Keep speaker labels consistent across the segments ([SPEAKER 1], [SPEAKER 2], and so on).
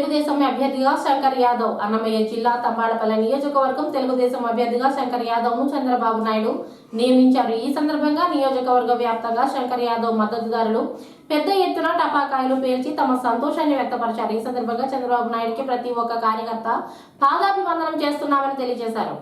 [SPEAKER 1] తెలుగుదేశం అభ్యర్థిగా శంకర్ యాదవ్ అన్నమయ్య జిల్లా తమ్మాడపల్లి నియోజకవర్గం తెలుగుదేశం అభ్యర్థిగా శంకర్ యాదవ్ను చంద్రబాబు నాయుడు నియమించారు. ఈ సందర్భంగా నియోజకవర్గ వ్యాప్తంగా శంకర్ యాదవ్ మద్దతుదారులు పెద్ద ఎత్తున టపాకాయలు పేల్చి తమ సంతోషాన్ని వ్యక్తపరిచారు. ఈ సందర్భంగా చంద్రబాబు నాయుడుకి ప్రతి ఒక్క కార్యకర్త పాదాభివందనం చేస్తున్నామని తెలియజేశారు.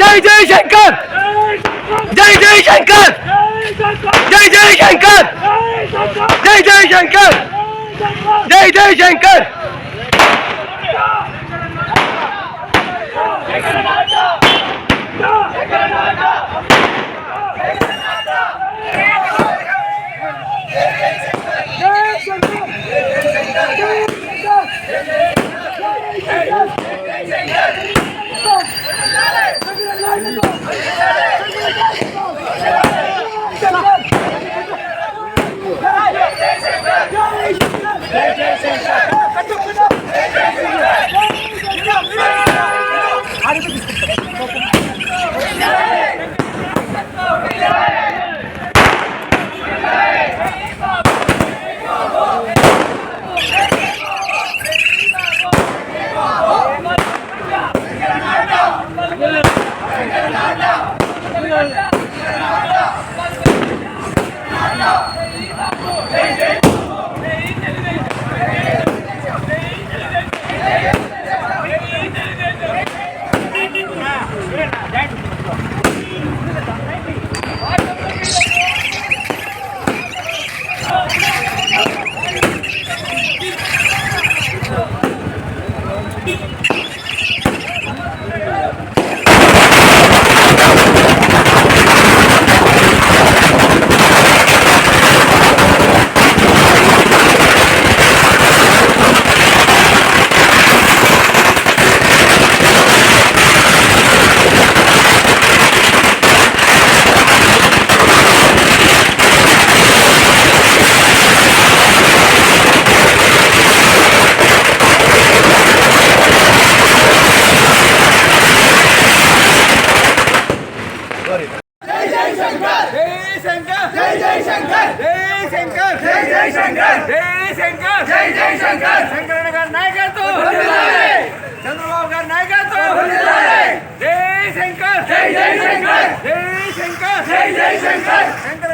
[SPEAKER 2] జై జై జై జై జై జై జై శంకర్! జై జై శంకర్! జై జై శంకర్! జై జై శంకర్! జై జై శంకర్
[SPEAKER 3] శంకరన్న గారి నాయకత్వం! చంద్రబాబు గారి నాయకత్వం! జై శంకర్! జై జై శంకర్ జై శంకర్! జై జై శంకర్ శంకర్